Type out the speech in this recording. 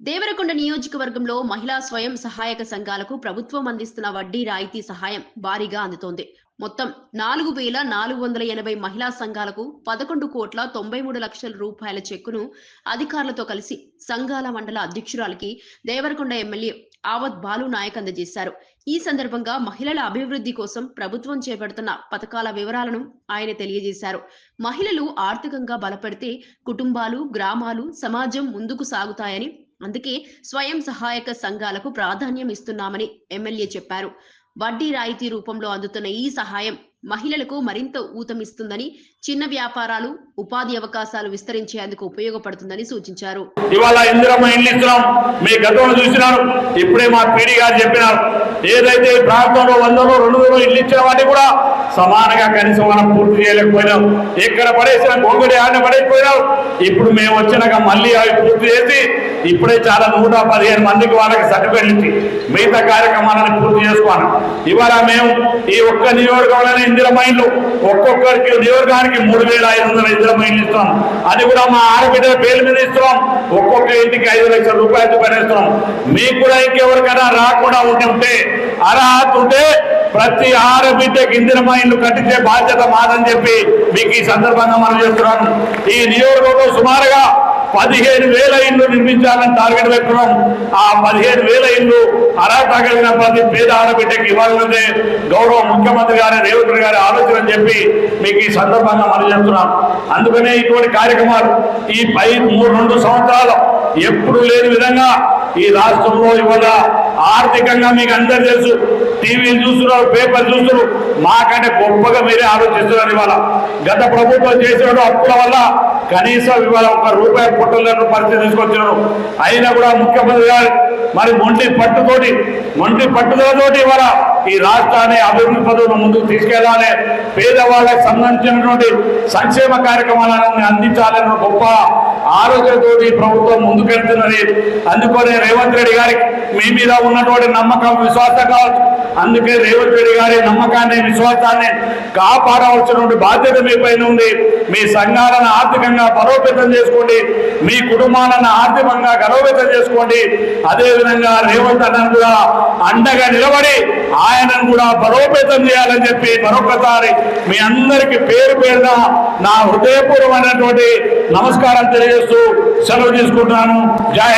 దేవరకొండ నియోజకవర్గంలో మహిళా స్వయం సహాయక సంఘాలకు ప్రభుత్వం అందిస్తున్న వడ్డీ రాయితీ సహాయం భారీగా అందుతోంది. మొత్తం నాలుగు వేల నాలుగు వందల ఎనభై మహిళా సంఘాలకు పదకొండు కోట్ల తొంభై మూడు లక్షల రూపాయల చెక్కును అధికారులతో కలిసి సంఘాల మండల అధ్యక్షురాలకి దేవరకొండ ఎమ్మెల్యే ఆవత్ బాలు నాయక్ అందజేశారు. ఈ సందర్భంగా మహిళల అభివృద్ధి కోసం ప్రభుత్వం చేపడుతున్న పథకాల వివరాలను ఆయన తెలియజేశారు. మహిళలు ఆర్థికంగా బలపడితే కుటుంబాలు గ్రామాలు సమాజం ముందుకు సాగుతాయని అందుకే స్వయం సహాయక సంఘాలకు ప్రాధాన్యం ఇస్తున్నామని ఎమ్మెల్యే చెప్పారు. వడ్డీ రాయితీ రూపంలో అందుతున్న ఈ సహాయం మహిళలకు మరింత ఊతమిస్తుందని చిన్న వ్యాపారాలు ఉపాధి అవకాశాలు విస్తరించేందుకు ఉపయోగపడుతుందని సూచించారు. ఇవాళ ఇందిరమ్మ ఇల్లు ఇస్తున్నాం. మీ గతంలో చూసినారు. ఇప్పుడే మా పీడి గారు చెప్పినారు. ఏదైతే ఈ ప్రాంతంలో వందలో రెండు వందలు ఇల్లు ఇచ్చిన వాటిని కూడా సమానంగా కనీసం మనం పూర్తి చేయలేకపోయినాం. ఎక్కడ పడేసిన గొంగుడి ఆడ పడేసిపోయినాం. ఇప్పుడు మేము వచ్చినాక మళ్ళీ అవి పూర్తి చేసి ఇప్పుడే చాలా నూట పదిహేను మందికి వాళ్ళకి సర్టిఫికెట్ ఇచ్చి మిగతా కార్యక్రమాలను పూర్తి చేసుకోవాలి ఇవాళ మేము ఈ ఒక్క నియోజకవర్గంలోనే ఇందిర ఇల్లు ఒక్కొక్కరికి నియోజకానికి మూడు వేల ఐదు వందల ఇందిర ఇల్లు ఇస్తున్నాం. అది కూడా మా ఆడబిడ్డల పేరు మీద ఇస్తున్నాం. ఒక్కొక్క ఇంటికి ఐదు లక్షల రూపాయలు చొప్పున మీకు కూడా ఇంకెవరికైనా రాకుండా ఉంటుంటే ఉంటే అర్హత ఉంటే ప్రతి ఆడబిడ్డకి ఇందిర మైండ్లు కట్టించే బాధ్యత మాదని చెప్పి మీకు ఈ సందర్భంగా మనం చేస్తున్నాను ఈ నియోజకవర్గం సుమారుగా పదిహేను వేల ఇల్లు నిర్మించాలని టార్గెట్ పెట్టుకున్నాం. ఆ పదిహేను వేల ఇల్లు అర్హత కలిగిన ప్రతి పేద ఆడబిడ్డకి ఇవ్వాలన్నదే గౌరవ ముఖ్యమంత్రి గారి రేవంత్ గారి ఆలోచన అని చెప్పి మీకు ఈ సందర్భంగా మనం చెప్తున్నాం. అందుకనే ఇటువంటి కార్యక్రమాలు ఈ పై మూడు రెండు సంవత్సరాలు ఎప్పుడు లేని విధంగా ఈ రాష్ట్రంలో ఇవాళ ఆర్థికంగా మీకు అందరు తెలుసు. టీవీలు చూస్తున్నారు పేపర్ చూస్తున్నారు. మాకంటే గొప్పగా మీరే ఆలోచిస్తున్నారు ఇవాళ. గత ప్రభుత్వం చేసిన అప్పుల వల్ల కనీసం ఇవాళ ఒక రూపాయి పుట్టలేని పరిస్థితి తీసుకొచ్చినారు అయినా కూడా ముఖ్యమంత్రి గారు మరి మొండి పట్టుతోటి మొండి పట్టుదలతోటి ఇవాళ ఈ రాష్ట్రాన్ని అభివృద్ధి పదవులు ముందుకు తీసుకెళ్ళాలి పేదవాళ్ళకి సంబంధించినటువంటి సంక్షేమ కార్యక్రమాలను అందించాలని గొప్ప ఆలోచనతోటి ప్రభుత్వం ముందుకెళ్తున్నది అందుకనే రేవంత్ రెడ్డి గారికి మీ మీద ఉన్నటువంటి నమ్మకం విశ్వాసం కావచ్చు. అందుకే రేవంత్ రెడ్డి గారి నమ్మకాన్ని విశ్వాసాన్ని కాపాడవలసినటువంటి బాధ్యత మీ పైన ఉంది. మీ సంఘాలను ఆర్థికంగా బలోపేతం చేసుకోండి. మీ కుటుంబాలను ఆర్థికంగా గలోపేతం చేసుకోండి. అదేవిధంగా రేవంత్ అన్నను కూడా అండగా నిలబడి ఆయనను కూడా బలోపేతం చేయాలని చెప్పి మరొకసారి మీ అందరికి పేరు పేరున నా హృదయపూర్వమైనటువంటి నమస్కారం తెలియజేస్తూ సెలవు తీసుకుంటున్నాను. జై